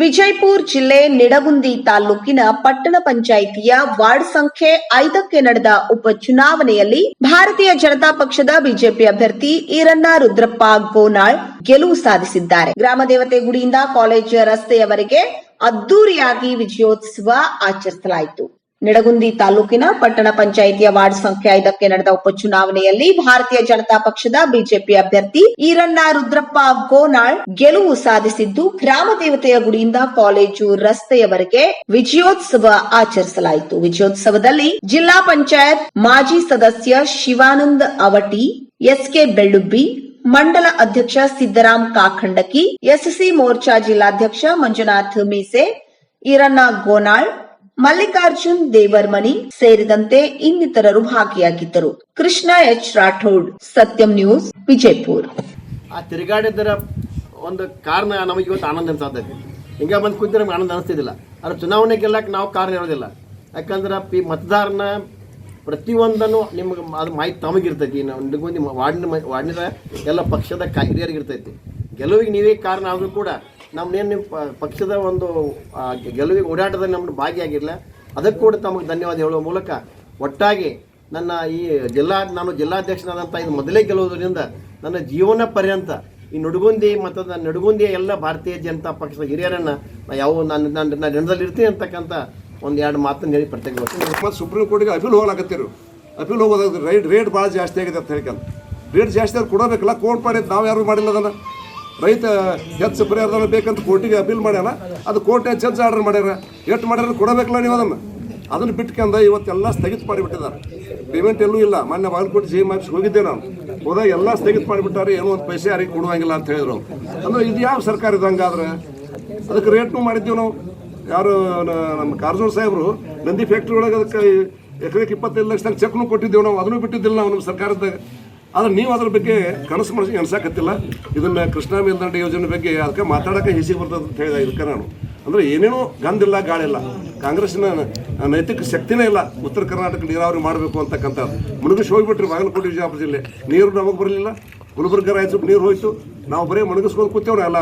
ವಿಜಯಪುರ ಜಿಲ್ಲೆ ನಿಡಗುಂದಿ ತಾಲೂಕಿನ ಪಟ್ಟಣ ಪಂಚಾಯಿತಿಯ ವಾರ್ಡ್ ಸಂಖ್ಯೆ ಐದಕ್ಕೆ ನಡೆದ ಉಪಚುನಾವಣೆಯಲ್ಲಿ ಭಾರತೀಯ ಜನತಾ ಪಕ್ಷದ ಬಿಜೆಪಿ ಅಭ್ಯರ್ಥಿ ಈರಣ್ಣ ರುದ್ರಪ್ಪ ಗೋನಾಳ್ ಗೆಲುವು ಸಾಧಿಸಿದ್ದಾರೆ. ಗ್ರಾಮ ದೇವತೆ ಗುಡಿಯಿಂದ ಕಾಲೇಜ್ ರಸ್ತೆಯವರೆಗೆ ಅದ್ದೂರಿಯಾಗಿ ವಿಜಯೋತ್ಸವ ಆಚರಿಸಲಾಯಿತು. ನಿಡಗುಂದಿ ತಾಲೂಕಿನ ಪಟ್ಟಣ ಪಂಚಾಯಿತಿಯ ವಾರ್ಡ್ ಸಂಖ್ಯೆ ಐದಕ್ಕೆ ನಡೆದ ಉಪಚುನಾವಣೆಯಲ್ಲಿ ಭಾರತೀಯ ಜನತಾ ಪಕ್ಷದ ಬಿಜೆಪಿ ಅಭ್ಯರ್ಥಿ ಈರಣ್ಣ ರುದ್ರಪ್ಪ ಗೋನಾಳ್ ಗೆಲುವು ಸಾಧಿಸಿದ್ದು ಗ್ರಾಮ ದೇವತೆಯ ಗುಡಿಯಿಂದ ಕಾಲೇಜು ರಸ್ತೆಯವರೆಗೆ ವಿಜಯೋತ್ಸವ ಆಚರಿಸಲಾಯಿತು. ವಿಜಯೋತ್ಸವದಲ್ಲಿ ಜಿಲ್ಲಾ ಪಂಚಾಯತ್ ಮಾಜಿ ಸದಸ್ಯ ಶಿವಾನಂದ್ ಅವಟಿ, ಎಸ್ಕೆ ಬೆಳ್ಳುಬ್ಬಿ, ಮಂಡಲ ಅಧ್ಯಕ್ಷ ಸಿದ್ದರಾಮ್ ಕಾಖಂಡಕಿ, ಎಸ್ಸಿ ಮೋರ್ಚಾ ಜಿಲ್ಲಾಧ್ಯಕ್ಷ ಮಂಜುನಾಥ್ ಮೀಸೆ, ಈರಣ್ಣ ಗೋನಾಳ್ ಮಲ್ಲಿಕಾರ್ಜುನ್ ದೇವರ್ಮನಿ ಸೇರಿದಂತೆ ಇನ್ನಿತರರು ಭಾಗಿಯಾಗಿದ್ದರು. ಕೃಷ್ಣ ಎಚ್ ರಾಠೋಡ್, ಸತ್ಯಂ ನ್ಯೂಸ್, ವಿಜಯಪುರ್. ಆ ತಿರುಗಾಡಿದ್ದರ ಒಂದು ಕಾರಣ ನಮಗೆ ಇವತ್ತು ಆನಂದ ಅನ್ಸಾತೈತಿ ಹಿಂಗ ಬಂದು ಕುಂತಿದ್ರೆ ನಮ್ಗೆ ಆನಂದ ಅನಿಸ್ತಿದ್ದಿಲ್ಲ. ಅದ್ರ ಚುನಾವಣೆ ಗೆಲ್ಲಕ್ಕೆ ನಾವು ಕಾರಣ ಇರೋದಿಲ್ಲ. ಯಾಕಂದ್ರೆ ಪಿ ಮತದಾರನ ಪ್ರತಿಯೊಂದನ್ನು ನಿಮ್ಗೆ ಅದು ಮಾಹಿತಿ ತಮಗಿರ್ತೈತಿ ನಾವು ನಿಮ್ಮ ವಾರ್ಡಿನ ಎಲ್ಲ ಪಕ್ಷದ ಕಾ ಹಿರಿಯರಿಗೆ ಇರ್ತೈತಿ ಗೆಲುವಿಗೆ ನೀವೇ ಕಾರಣ ಆದರೂ ಕೂಡ ನಮ್ಮನ್ನೇನು ನಿಮ್ಮ ಪಕ್ಷದ ಒಂದು ಗೆಲುವಿಗೆ ಓಡಾಟದಲ್ಲಿ ನಮ್ಮನ್ನು ಭಾಗಿಯಾಗಿರಲಿಲ್ಲ ಅದಕ್ಕೆ ಕೂಡ ತಮಗೆ ಧನ್ಯವಾದ ಹೇಳುವ ಮೂಲಕ ಒಟ್ಟಾಗಿ ನನ್ನ ಈ ಜಿಲ್ಲಾ, ನಾನು ಜಿಲ್ಲಾಧ್ಯಕ್ಷನಾದಂಥ ಇದು ಮೊದಲೇ ಗೆಲ್ಲುವುದರಿಂದ ನನ್ನ ಜೀವನ ಪರ್ಯಂತ ಈ ನಡುಗುಂದಿ ಮತ್ತು ನನ್ನ ನಡುಗುಂದಿಯ ಎಲ್ಲ ಭಾರತೀಯ ಜನತಾ ಪಕ್ಷದ ಹಿರಿಯರನ್ನು ನಾ ಯಾವ, ನಾನು ನಾನು ನಾನು ನೆನದಲ್ಲಿ ಇರ್ತೀನಿ ಅಂತಕ್ಕಂಥ ಒಂದು ಎರಡು ಮಾತನ್ನು ಹೇಳಿ ಪ್ರತ್ಯೇಕ ಮತ್ತು ಸುಪ್ರೀಂ ಕೋರ್ಟಿಗೆ ಅಪೀಲ್ ಹೋಗಲಾಗತ್ತಿರು ಅಪೀಲ್ ಹೋಗೋದು ರೈಟ್ ರೇಟ್ ಭಾಳ ಜಾಸ್ತಿ ಆಗಿದೆ ಅಂತ ಹೇಳ್ಕೊಂಡು. ರೇಟ್ ಜಾಸ್ತಿ ಆದ್ರೆ ಕೊಡಬೇಕಲ್ಲ, ಕೋರ್ಟ್ ಮಾಡಿದ್ದು ನಾವು ಯಾರು ಮಾಡಿಲ್ಲ ಅದನ್ನು? ರೈತ ಹೆಚ್ಚು ಪರಿಹಾರಧನ ಬೇಕಂತ ಕೋರ್ಟಿಗೆ ಅಪೀಲ್ ಮಾಡ್ಯಾನ. ಅದು ಕೋರ್ಟ್ ಜಡ್ಜ್ ಆರ್ಡರ್ ಮಾಡ್ಯಾರ? ಎಷ್ಟು ಮಾಡ್ಯಾರ ಕೊಡಬೇಕಲ್ಲ ನೀವು ಅದನ್ನು? ಅದನ್ನು ಬಿಟ್ಕೊಂಡು ಇವತ್ತೆಲ್ಲ ಸ್ಥಗಿತ ಮಾಡಿಬಿಟ್ಟಿದ್ದಾರೆ. ಪೇಮೆಂಟ್ ಎಲ್ಲೂ ಇಲ್ಲ. ಮೊನ್ನೆ ಬಾಗಲಕೋಟೆ ಜಿ ಎಂ ಆಫೀಸ್ಗೆ ಹೋಗಿದ್ದೆ ನಾನು. ಹೋದಾಗ ಎಲ್ಲ ಸ್ಥಗಿತ ಮಾಡಿಬಿಟ್ಟಾರೆ. ಏನೋ ಒಂದು ಪೈಸೆ ಯಾರಿಗೆ ಕೊಡುವಂಗಿಲ್ಲ ಅಂತ ಹೇಳಿದ್ರು ಅಂದ್ರೆ ಇದು ಯಾವ ಸರ್ಕಾರ ಇದಂಗಾದ್ರೆ ಅದಕ್ಕೆ ರೇಟ್ನು ಮಾಡಿದ್ದೀವಿ ನಾವು. ಯಾರು ನಮ್ಮ ಕಾರಜೋಳ ಸಾಹೇಬರು, ನಂದಿ ಫ್ಯಾಕ್ಟ್ರಿ ಒಳಗೆ ಅದಕ್ಕೆ ಎಕರೆಗೆ ಇಪ್ಪತ್ತೈದು ಲಕ್ಷದಾಗ ಚೆಕ್ನು ಕೊಟ್ಟಿದ್ದೇವೆ ನಾವು. ಅದನ್ನು ಬಿಟ್ಟಿದ್ದಿಲ್ಲ ನಾವು ನಮ್ಮ ಸರ್ಕಾರದಾಗ ಆದ್ರೆ ನೀವು ಅದ್ರ ಬಗ್ಗೆ ಕನಸು ಮನಸ್ಸಿಗೆ ಅನ್ಸಾಕತ್ತಿಲ್ಲ ಇದನ್ನ ಕೃಷ್ಣ ಮೇಲ್ದಂಡೆ ಯೋಜನೆ ಬಗ್ಗೆ ಅದಕ್ಕೆ ಮಾತಾಡಕ್ಕೆ ಹೆಸಿಗೆ ಬರ್ತದೆ ಅಂತ ಹೇಳಿದ ಇದಕ್ಕೆ ನಾನು. ಅಂದ್ರೆ ಏನೇನೋ ಗಂಧಿಲ್ಲ ಗಾಳಿಲ್ಲ. ಕಾಂಗ್ರೆಸ್ನ ನೈತಿಕ ಶಕ್ತಿನೇ ಇಲ್ಲ. ಉತ್ತರ ಕರ್ನಾಟಕ ನೀರಾವರಿ ಮಾಡಬೇಕು ಅಂತಕ್ಕಂಥದ್ದು. ಮುಳುಗಿಸಿ ಹೋಗ್ಬಿಟ್ರಿ ಬಾಗಲಕೋಟೆ ವಿಜಯಪುರ ಜಿಲ್ಲೆ. ನೀರು ನಮಗೆ ಬರಲಿಲ್ಲ. ಗುಲ್ಬರ್ಗ ರಾಯಚೂರು ನೀರು ಹೋಯ್ತು. ನಾವು ಬರೀ ಮುಳುಗಿಸ್ಕೊಂಡು ಕೂತೇವ್ರ ಅಲ್ಲ.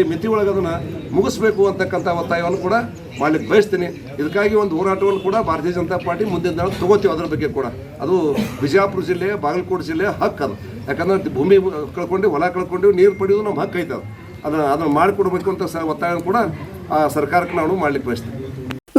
ಈ ಮಿತಿ ಒಳಗೆ ಅದನ್ನ ಮುಗಿಸ್ಬೇಕು ಅಂತಕ್ಕಂಥ ಒತ್ತಾಯವನ್ನು ಕೂಡ ಮಾಡ್ಲಿಕ್ಕೆ ಬಯಸ್ತೀನಿ. ಇದಕ್ಕಾಗಿ ಒಂದು ಹೋರಾಟವನ್ನು ಕೂಡ ಭಾರತೀಯ ಜನತಾ ಪಾರ್ಟಿ ಮುಂದಿನ ದಿನ ತಗೋತೀವಿ ಅದರ ಬಗ್ಗೆ ಕೂಡ. ಅದು ಬಿಜಾಪುರ ಜಿಲ್ಲೆ, ಬಾಗಲಕೋಟೆ ಜಿಲ್ಲೆ ಹಕ್ಕು ಅದು. ಯಾಕಂದ್ರೆ ಭೂಮಿ ಕಳ್ಕೊಂಡು, ಹೊಲ ಕಳ್ಕೊಂಡು, ನೀರು ಪಡೆಯೋದು ನಮ್ಮ ಹಕ್ಕು ಐತೆ ಅದು. ಅದನ್ನು ಅದನ್ನು ಮಾಡಿಕೊಡ್ಬೇಕು ಅಂತ ಸ ಕೂಡ ಆ ಸರ್ಕಾರಕ್ಕೆ ನಾವು ಮಾಡ್ಲಿಕ್ಕೆ ಬಯಸ್ತೀವಿ